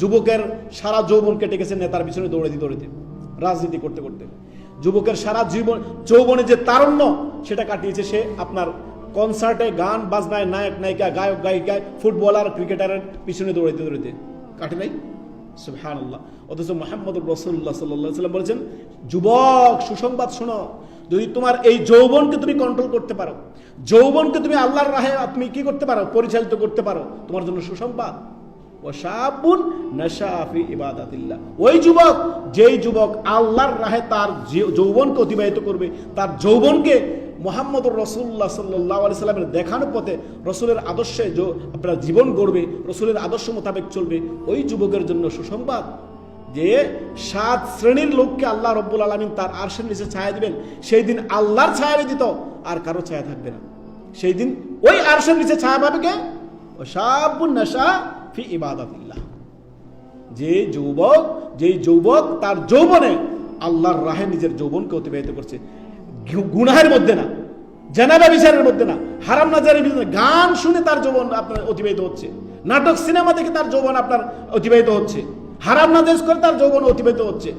যুবকের সারা যৌবন কেটে গেছে নেতার পিছনে দৌড়ে দৌড়াতে দৌড়াতে রাজনীতি করতে করতে। যুবকের সারা জীবন, যৌবনে যে তারণ্য, সেটা কাটিয়েছে সে আপনার কনসার্টে গান বাজনায় নায়ক, নায়িকা, গায়ক, গায়িকায়, ফুটবলার, ক্রিকেটারের পিছনে দৌড়াইতে দৌড়াইতে। কাটে নাই? সুবহান আল্লাহ অথচ মোহাম্মদ রসুল্লাহ সাল্লাহ সাল্লাম বলেছেন, যুবক, সুসংবাদ শোনো। যদি তোমার এই যৌবনকে তুমি কন্ট্রোল করতে পারো, যৌবনকে তুমি আল্লাহর রাহে, তুমি কি করতে পারো? পরিচালিত করতে পারো, তোমার জন্য সুসংবাদ। ও সাবুন নাশাফি ওই যুবক, যেই যুবক আল্লাহর রাহে তার যৌবনকে অতিবাহিত করবে, তার যৌবনকে আলি দেখানো পথে রসুলের আদর্শে আপনার জীবন গড়বে, রসুলের আদর্শ মোতাবেক চলবে, ওই যুবকের জন্য সুসংবাদ যে সাত শ্রেণির লোককে আল্লাহ রব্বুল আলমিন তার আরশের নিচে ছায়া দিবেন। সেই দিন আল্লাহর ছায়া ব্যতীত আর কারও ছায়া থাকবে না। সেই দিন ওই আরশের নিচে ছায়া পাবে কে? সাবুন নাশা ফি ইবাদাতিল্লাহ। যে যুবক যেই যুবক তার যৌবনে আল্লাহর রাহে নিজের যৌবনকে অতিবাহিত করছে। গুনাহের মধ্যে না জানাবা বিচারের মধ্যে না, হারাম নাজারের ভিতরে গান শুনে তার যৌবন আপনার অতিবাহিত হচ্ছে। নাটক, সিনেমা দেখে তার যৌবন আপনার অতিবাহিত হচ্ছে। হারাম নাজাজ করে তার যৌবন অতিবাহিত হচ্ছে।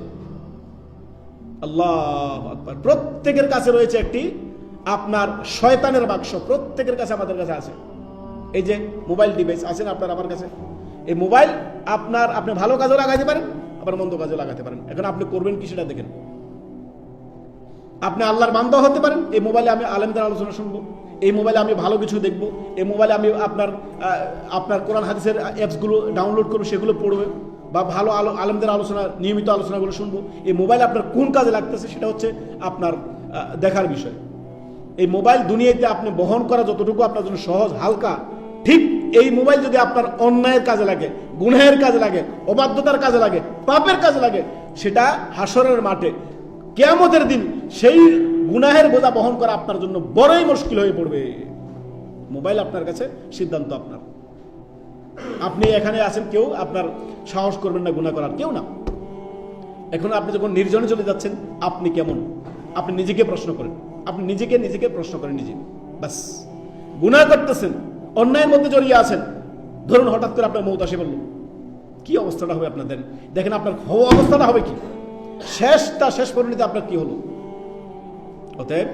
আল্লাহ আকবার। প্রত্যেকের কাছে রয়েছে একটি আপনার শয়তানের বাক্স। প্রত্যেকের কাছে আমাদের কাছে আছে। এই যে মোবাইল ডিভাইস আছেন আপনার আমার কাছে। এই মোবাইল আপনার, আপনি ভালো কাজে লাগাতে পারেন, আবার মন্দ কাজে লাগাতে পারেন। এখন আপনি করবেন কি সেটা দেখেন। আপনি আল্লাহর বান্দা হতে পারেন, এই মোবাইলে আমি আলেমদের আলোচনা শুনব, এই মোবাইলে আমি ভালো কিছু দেখব, এই মোবাইলে আমি আপনার আপনার কোরআন, হাদিসের অ্যাপসগুলো ডাউনলোড করব, সেগুলো পড়বে, বা ভালো আলো, আলেমদের আলোচনা, নিয়মিত আলোচনাগুলো শুনব। এই মোবাইল আপনার কোন কাজে লাগতেছে সেটা হচ্ছে আপনার দেখার বিষয়। এই মোবাইল দুনিয়াতে আপনি বহন করা যতটুকু আপনার জন্য সহজ, হালকা ঠিক এই মোবাইল যদি আপনার অন্যায়ের কাজে লাগে, গুনাহের কাজে লাগে, অবাধ্যতার কাজে লাগে, পাপের কাজে লাগে, সেটা হাসরের মাঠে। কেয়ামতের দিন সেই গুনাহের বোঝা বহন করা আপনার জন্য বড়ই মুশকিল হয়ে পড়বে। মোবাইল আপনার কাছে, সিদ্ধান্ত আপনার। আপনি এখানে আছেন, কেউ আপনার সাহস করবেন না, গুনাহ করার, কেউ না। এখন আপনি যখন নির্জনে চলে যাচ্ছেন, আপনি কেমন? আপনি নিজেকে প্রশ্ন করেন। আপনি নিজেকে নিজেকে প্রশ্ন করেন নিজে। বাস গুনাহ করতেছেন অন্যায়ের মধ্যে জড়িয়ে আছেন। ধরুন হঠাৎ করে আপনার মৌত আসে বলল, কি অবস্থাটা হবে আপনাদের? দেখেন আপনার অবস্থাটা হবে কি? শেষটা, শেষ পরিণতি আপনার কি হলো? অতএব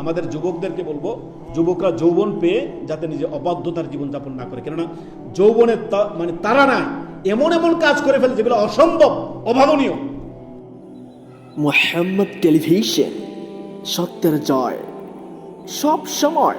আমাদের যুবকদেরকে বলব, যুবকরা যৌবন পেয়ে যাতে নিজে অবাধ্যতার জীবনযাপন না করে। কেননা যৌবনের মানে তারা নাই, এমন এমন কাজ করে ফেলে যেগুলো অসম্ভব, অভাবনীয়। মোহাম্মদ টেলিভিশন, সত্যের জয় সব সময়